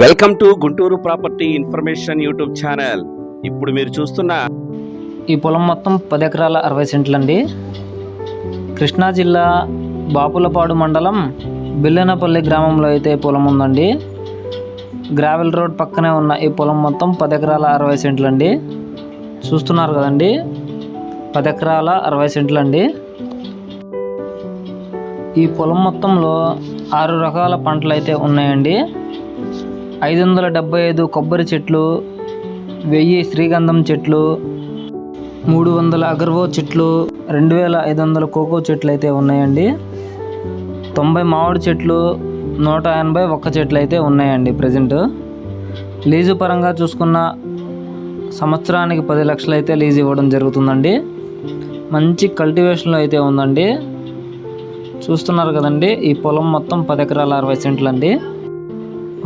Welcome to Guntur property information YouTube channel. ఇప్పుడు మీరు చూస్తున్న ఈ పొలం మొత్తం పది ఎకరాల అరవై సెంట్లు అండి కృష్ణా జిల్లా బాపులపాడు మండలం బిల్లెనపల్లి గ్రామంలో అయితే పొలం ఉందండి. గ్రావెల్ రోడ్ పక్కనే ఉన్న ఈ పొలం మొత్తం పది ఎకరాల అరవై సెంట్లు అండి చూస్తున్నారు కదండి? పది ఎకరాల అరవై సెంట్లు అండి ఈ పొలం మొత్తంలో ఆరు రకాల పంటలు అయితే ఉన్నాయండి. ఐదు వందల డెబ్బై ఐదు కొబ్బరి చెట్లు వెయ్యి శ్రీగంధం చెట్లు మూడు వందల అగర్వో చెట్లు రెండు వేల ఐదు వందల కోకో చెట్లు అయితే ఉన్నాయండి. తొంభై మామిడి చెట్లు నూట ఎనభై ఒక్క చెట్లు అయితే ఉన్నాయండి ప్రజెంట్. లీజు పరంగా చూసుకున్న సంవత్సరానికి పది లక్షలు అయితే లీజు ఇవ్వడం జరుగుతుందండి. మంచి కల్టివేషన్లో అయితే ఉందండి. చూస్తున్నారు కదండి ఈ పొలం మొత్తం పది ఎకరాల అరవై సెంట్లు అండి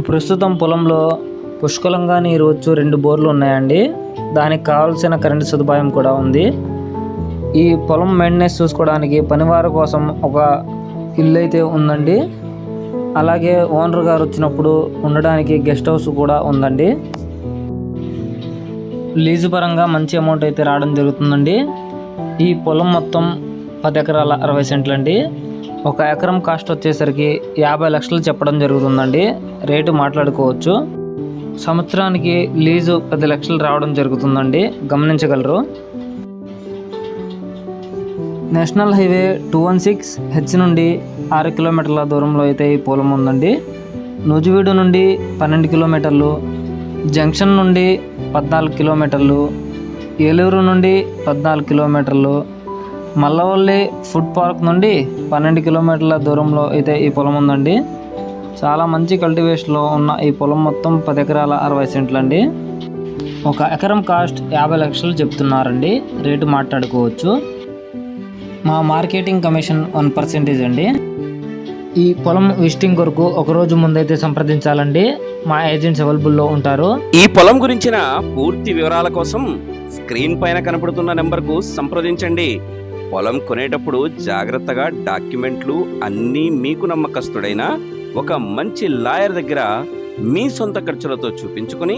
ప్రస్తుతం పొలంలో పుష్కలంగా నీరు వచ్చు రెండు బోర్లు ఉన్నాయండి. దానికి కావాల్సిన కరెంటు సదుపాయం కూడా ఉంది. ఈ పొలం మెయింటెనెన్స్ చూసుకోవడానికి పనివారి కోసం ఒక ఇల్లు అయితే ఉందండి. అలాగే ఓనర్ గారు వచ్చినప్పుడు ఉండడానికి గెస్ట్ హౌస్ కూడా ఉందండి. లీజు పరంగా మంచి అమౌంట్ అయితే రావడం జరుగుతుందండి. ఈ పొలం మొత్తం పది ఎకరాల అరవై సెంట్లు అండి ఒక ఎకరం కాస్ట్ వచ్చేసరికి యాభై లక్షలు చెప్పడం జరుగుతుందండి. రేటు మాట్లాడుకోవచ్చు. సంవత్సరానికి లీజు పది లక్షలు రావడం జరుగుతుందండి. గమనించగలరు. National highway two one six H నుండి ఆరు కిలోమీటర్ల దూరంలో అయితే ఈ పొలం ఉందండి. నూజివీడు నుండి పన్నెండు కిలోమీటర్లు జంక్షన్ నుండి పద్నాలుగు కిలోమీటర్లు ఏలూరు నుండి పద్నాలుగు కిలోమీటర్లు మల్లవల్లి ఫుడ్ పార్క్ నుండి పన్నెండు కిలోమీటర్ల దూరంలో అయితే ఈ పొలం ఉందండి. చాలా మంచి కల్టివేషన్లో ఉన్న ఈ పొలం మొత్తం పది ఎకరాల అరవై సెంట్లు అండి ఒక ఎకరం కాస్ట్ యాభై లక్షలు చెప్తున్నారండి. రేటు మాట్లాడుకోవచ్చు. మా మార్కెటింగ్ కమిషన్ వన్ పర్సెంటేజ్ అండి. ఈ పొలం విజిటింగ్ కొరకు ఒక రోజు ముందైతే సంప్రదించాలండి. మా ఏజెంట్స్ అవైలబుల్లో ఉంటారు. ఈ పొలం గురించిన పూర్తి వివరాల కోసం స్క్రీన్ పైన కనపడుతున్న నెంబర్కు సంప్రదించండి. పొలం కొనేటప్పుడు జాగ్రత్తగా డాక్యుమెంట్లు అన్నీ మీకు నమ్మకస్తుడైన ఒక మంచి లాయర్ దగ్గర మీ సొంత ఖర్చులతో చూపించుకుని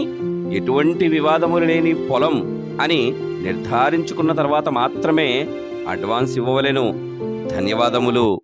ఎటువంటి వివాదములు లేని పొలం అని నిర్ధారించుకున్న తర్వాత మాత్రమే అడ్వాన్స్ ఇవ్వవలెను. ధన్యవాదములు.